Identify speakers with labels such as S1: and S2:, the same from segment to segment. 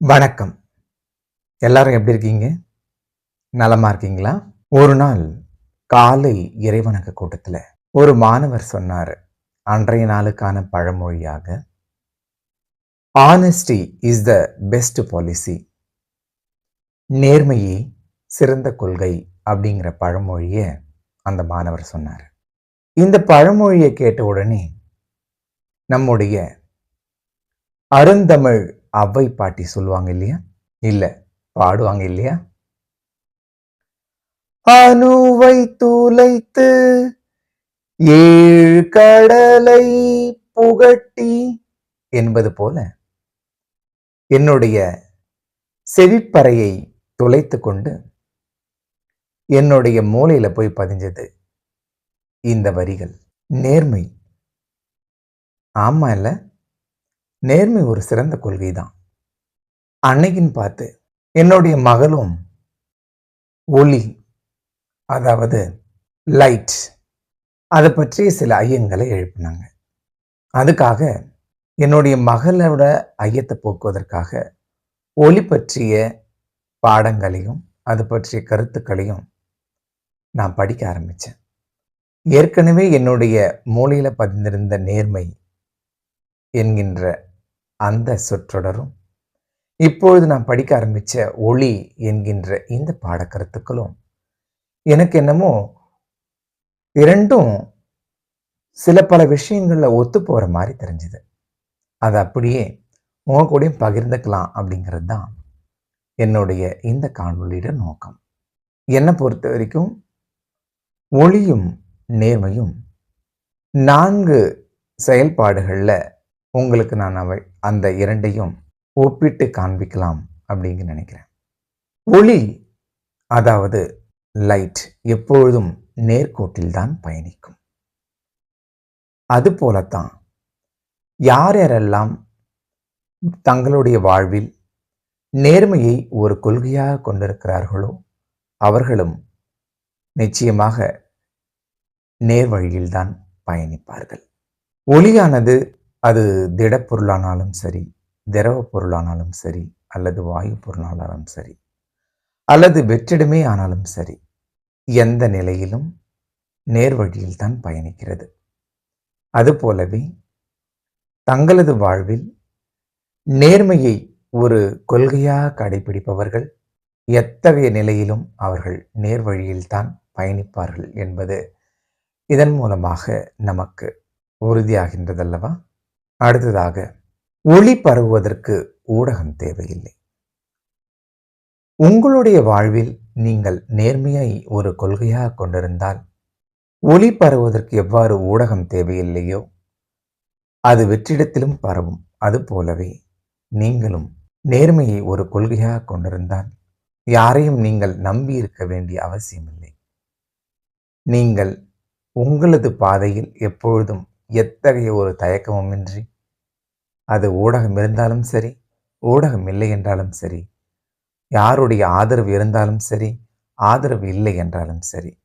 S1: வணக்கம். எல்லாரும் எப்படி இருக்கீங்க? நலமா இருக்கீங்களா? ஒரு நாள் காலை இறைவணக்க கூட்டத்தில் ஒரு மாணவர் சொன்னார் அன்றைய நாளுக்கான பழமொழியாக honesty is the best policy நேர்மையே சிறந்த கொள்கை அப்படிங்கிற பழமொழியை அந்த மாணவர் சொன்னார். இந்த பழமொழியை கேட்ட உடனே நம்முடைய அருந்தமிழ் அவ்வை பாட்டி சொல்லுவாங்க இல்லையா? இல்ல பாடுவாங்க இல்லையா? அணுவை துளைத்து ஏழு கடலை புகட்டி என்பது போல என்னுடைய செவிப்பறையை துளைத்து கொண்டு என்னுடைய மூலையில போய் பதிஞ்சது இந்த வரிகள். நேர்மை. ஆமா இல்ல? நேர்மை ஒரு சிறந்த கொள்கை தான் அன்னைக்குன்னு பார்த்து என்னுடைய மகளும் ஒளி அதாவது லைட் அதை பற்றிய சில ஐயங்களை எழுப்பினாங்க. அதுக்காக என்னுடைய மகளோட ஐயத்தை போக்குவதற்காக ஒளி பற்றிய பாடங்களையும் அது பற்றிய கருத்துக்களையும் நான் படிக்க ஆரம்பித்தேன் ஏற்கனவே என்னுடைய மூளையில் பதிந்திருந்த நேர்மை என்கின்ற அந்த சொற்றொடரும். இப்பொழுது நான் படிக்க ஆரம்பித்த ஒளி என்கின்ற இந்த பாடக்கருத்துக்களும் எனக்கு என்னமோ இரண்டும் சில பல விஷயங்களில் ஒத்து போகிற மாதிரி தெரிஞ்சுது. அது அப்படியே உங்க கூடயும் பகிர்ந்துக்கலாம் அப்படிங்கிறது தான் என்னுடைய இந்த காணொலியோட நோக்கம். என்னை பொறுத்த வரைக்கும் ஒளியும் நேர்மையும் நான்கு செயல்பாடுகளில் உங்களுக்கு நான் அவை அந்த இரண்டையும் ஒப்பிட்டு காண்பிக்கலாம் அப்படிங்க நினைக்கிறேன். ஒளி அதாவது லைட் எப்பொழுதும் நேர்கோட்டில் தான் பயணிக்கும் அதுபோலத்தான் யார் யாரெல்லாம் தங்களுடைய வாழ்வில் நேர்மையை ஒரு கொள்கையாக கொண்டிருக்கிறார்களோ அவர்களும் நிச்சயமாக நேர்வழியில்தான் பயணிப்பார்கள். ஒளியானது அது திடப்பொருளானாலும் சரி திரவ பொருளானாலும் சரி அல்லது வாயு பொருளானாலும் சரி அல்லது வெற்றிடமே ஆனாலும் சரி எந்த நிலையிலும் நேர்வழியில் தான் பயணிக்கிறது. அதுபோலவே தங்களது வாழ்வில் நேர்மையை ஒரு கொள்கையாக கடைபிடிப்பவர்கள் எத்தகைய நிலையிலும் அவர்கள் நேர்வழியில்தான் பயணிப்பார்கள் என்பது இதன் மூலமாக நமக்கு உறுதியாகின்றதல்லவா? அடுத்ததாக ஒளி பரவுவதற்கு ஊடகம் தேவையில்லை. உங்களுடைய வாழ்வில் நீங்கள் நேர்மையை ஒரு கொள்கையாக கொண்டிருந்தால் ஒளி பரவுவதற்கு எவ்வாறு ஊடகம் தேவையில்லையோ அது வெற்றிடத்திலும் பரவும். அது போலவே நீங்களும் நேர்மையை ஒரு கொள்கையாக கொண்டிருந்தால் யாரையும் நீங்கள் நம்பி இருக்க வேண்டிய அவசியமில்லை. நீங்கள் உங்களது பாதையில் எப்பொழுதும் எத்தகைய ஒரு தயக்கமுமின்றி அது ஊடகம் இருந்தாலும் சரி ஊடகம் இல்லை என்றாலும் சரி யாருடைய ஆதரவு இருந்தாலும் சரி ஆதரவு இல்லை என்றாலும் சரி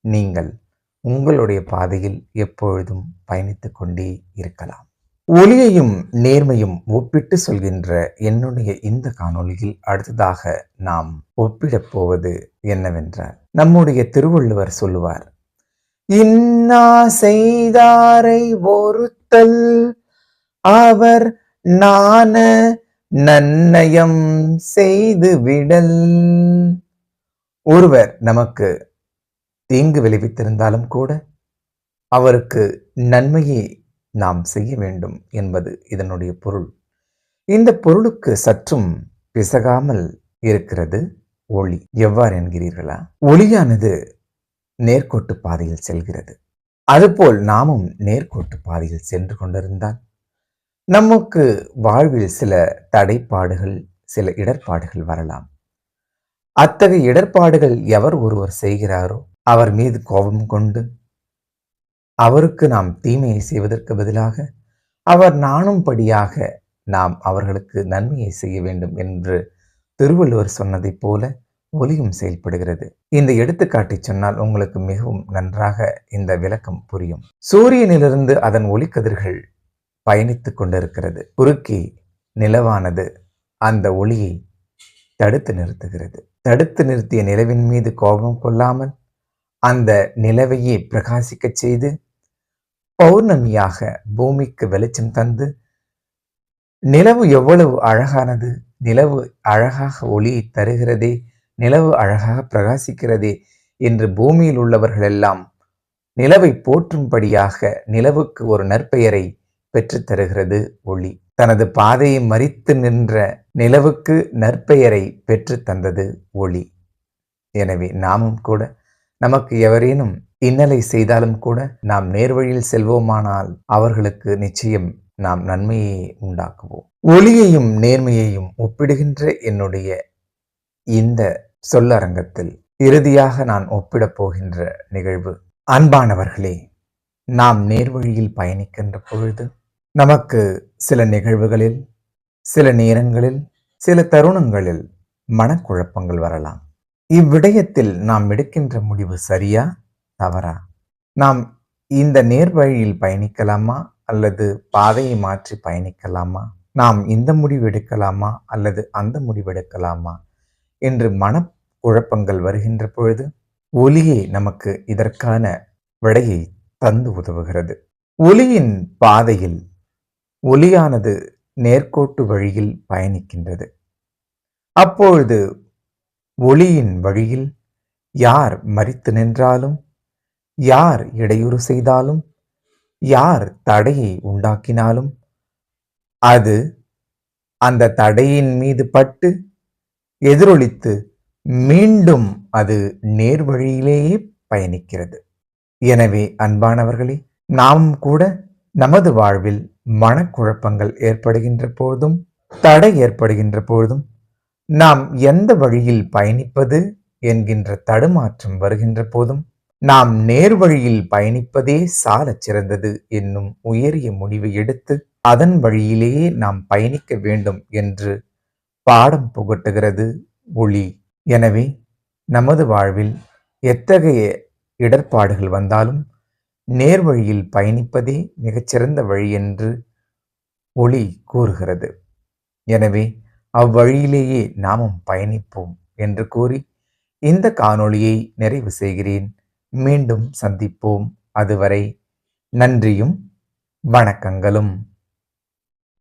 S1: நீங்கள் உங்களுடைய பாதையில் எப்பொழுதும் பயணித்து கொண்டே இருக்கலாம். ஒளியையும் நேர்மையும் ஒப்பிட்டு சொல்கின்ற என்னுடைய இந்த காணொளியில் அடுத்ததாக நாம் ஒப்பிடப் போவது என்னவென்றால் நம்முடைய திருவள்ளுவர் சொல்லுவார் இன்னா செய்தாரை ஒருத்தல் அவர் நான நன்னயம் செய்து விடல். ஒருவர் நமக்கு தீங்கு விளைவித்திருந்தாலும் கூட அவருக்கு நன்மையை நாம் செய்ய வேண்டும் என்பது இதனுடைய பொருள். இந்த பொருளுக்கு சற்றும் பிசகாமல் இருக்கிறது ஒளி. எவ்வாறு என்கிறீர்களா? ஒளியானது நேர்கோட்டு பாதையில் செல்கிறது. அதுபோல் நாமும் நேர்கோட்டு பாதையில் சென்று கொண்டிருந்தால் நமக்கு வாழ்வில் சில தடைப்பாடுகள் சில இடர்பாடுகள் வரலாம். அத்தகைய இடர்பாடுகள் எவர் ஒருவர் செய்கிறாரோ அவர் மீது கோபம் கொண்டு அவருக்கு நாம் தீமையை செய்வதற்கு பதிலாக அவர் நாணும்படியாக நாம் அவர்களுக்கு நன்மையை செய்ய வேண்டும் என்று திருவள்ளுவர் சொன்னதைப் போல ஒலியும் செயல்படுகிறது. இந்த எடுத்துக்காட்டை சொன்னால் உங்களுக்கு மிகவும் நன்றாக இந்த விளக்கம் புரியும். சூரியனிலிருந்து அதன் ஒளிக்கதிர்கள் பயணித்துக் கொண்டிருக்கிறது. குறுக்கே நிலவானது அந்த ஒளியை தடுத்து நிறுத்துகிறது. தடுத்து நிறுத்திய நிலவின் மீது கோபம் கொள்ளாமல் அந்த நிலவையே பிரகாசிக்கச் செய்து பௌர்ணமியாக பூமிக்கு வெளிச்சம் தந்து நிலவு எவ்வளவு அழகானது நிலவு அழகாக ஒளியை தருகிறதே நிலவு அழகாக பிரகாசிக்கிறதே என்று பூமியில் உள்ளவர்களெல்லாம் நிலவை போற்றும்படியாக நிலவுக்கு ஒரு நற்பெயரை பெற்றுத் தருகிறது ஒளி. தனது பாதையை மறித்து நின்ற நிலவுக்கு நற்பெயரை பெற்று தந்தது ஒளி. எனவே நாமும் கூட நமக்கு எவரேனும் இன்னலை செய்தாலும் கூட நாம் நேர்வழியில் செல்வோமானால் அவர்களுக்கு நிச்சயம் நாம் நன்மையை உண்டாக்குவோம். ஒளியையும் நேர்மையையும் ஒப்பிடுகின்ற என்னுடைய இந்த சொல்லரங்கத்தில் இறுதியாக நான் ஒப்பிடப் போகின்ற நிகழ்வு. அன்பானவர்களே நாம் நேர்வழியில் பயணிக்கின்ற பொழுது நமக்கு சில நிகழ்வுகளில் சில நேரங்களில் சில தருணங்களில் மனக்குழப்பங்கள் வரலாம். இவ்விடயத்தில் நாம் எடுக்கின்ற முடிவு சரியா தவறா? நாம் இந்த நேர்வழியில் பயணிக்கலாமா அல்லது பாதையை மாற்றி பயணிக்கலாமா? நாம் இந்த முடிவு எடுக்கலாமா அல்லது அந்த முடிவு எடுக்கலாமா? என்று மனக்குழப்பங்கள் வருகின்ற பொழுது ஒலியே நமக்கு இதற்கான விடையை தந்து உதவுகிறது. ஒலியின் பாதையில் ஒலியானது நேர்கோட்டு வழியில் பயணிக்கின்றது. அப்பொழுது ஒளியின் வழியில் யார் மறித்து நின்றாலும் யார் இடையூறு செய்தாலும் யார் தடையை உண்டாக்கினாலும் அது அந்த தடையின் மீது பட்டு எதிரொலித்து மீண்டும் அது நேர்வழியிலேயே பயணிக்கிறது. எனவே அன்பானவர்களே நாம் கூட நமது வாழ்வில் மனக்குழப்பங்கள் ஏற்படுகின்ற போதும் தடை ஏற்படுகின்ற போதும் நாம் எந்த வழியில் பயணிப்பது என்கின்ற தடுமாற்றம் வருகின்ற போதும் நாம் நேர்வழியில் பயணிப்பதே சாலச் சிறந்தது என்னும் உயரிய முடிவை எடுத்து அதன் வழியிலேயே நாம் பயணிக்க வேண்டும் என்று பாடம் புகட்டுகிறது ஒளி. எனவே நமது வாழ்வில் எத்தகைய இடர்பாடுகள் வந்தாலும் நேர்வழியில் பயணிப்பதே மிகச்சிறந்த வழி என்று ஒளி கூறுகிறது. எனவே அவ்வழியிலேயே நாமும் பயணிப்போம் என்று கூறி இந்த காணொளியை நிறைவு செய்கிறேன். மீண்டும் சந்திப்போம். அதுவரை நன்றியும் வணக்கங்களும்.